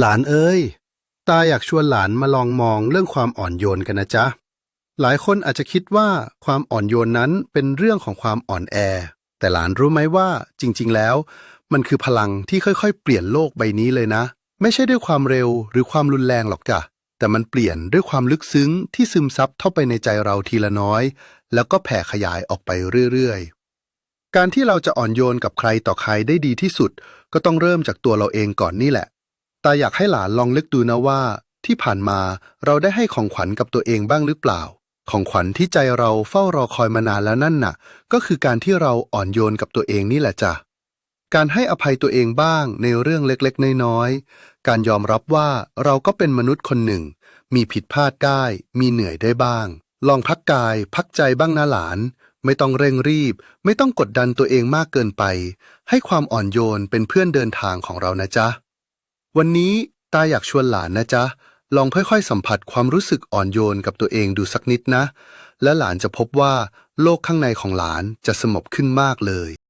หลานเอ้ย ตาอยากชวนหลานมาลองมองเรื่องความอ่อนโยนกันนะจ๊ะ หลายคนอาจจะคิดว่าความอ่อนโยนนั้นเป็นเรื่องของความอ่อนแอ แต่หลานรู้ไหมว่าจริง ๆ แล้ว มันคือพลังที่ค่อยๆ เปลี่ยนโลกใบนี้เลยนะ ไม่ใช่ด้วยความเร็วหรือความรุนแรงหรอกจ้ะ แต่มันเปลี่ยนด้วยความลึกซึ้งที่ซึมซับเข้าไปในใจเราทีละน้อย แล้วก็แผ่ขยายออกไปเรื่อยๆการที่เราจะอ่อนโยนกับใครต่อใครได้ดีที่สุด ก็ต้องเริ่มจากตัวเราเองก่อนนี่แหละ ตาอยากให้หลานลองนึกดูนะว่า ที่ผ่านมาเราได้ให้ของขวัญกับตัวเองบ้างหรือเปล่า ของขวัญที่ใจเราเฝ้ารอคอยมานานแล้วนั่นน่ะ ก็คือการที่เราอ่อนโยนกับตัวเองนี่แหละจ้ะการให้อภัยตัวเองบ้างในเรื่องเล็กๆ น้อยๆ การยอมรับว่าเราก็เป็นมนุษย์คนหนึ่ง มีผิดพลาดได้ มีเหนื่อยได้บ้าง ลองพักกาย พักใจบ้างนะหลาน ไม่ต้องเร่งรีบ ไม่ต้องกดดันตัวเองมากเกินไป ให้ความอ่อนโยนเป็นเพื่อนเดินทางของเรานะจ๊ะ วันนี้ตาอยากชวนหลานนะจ๊ะ ลองค่อยๆ สัมผัสความรู้สึกอ่อนโยนกับตัวเองดูสักนิดนะ และหลานจะพบว่าโลกข้างในของหลานจะสงบขึ้นมากเลย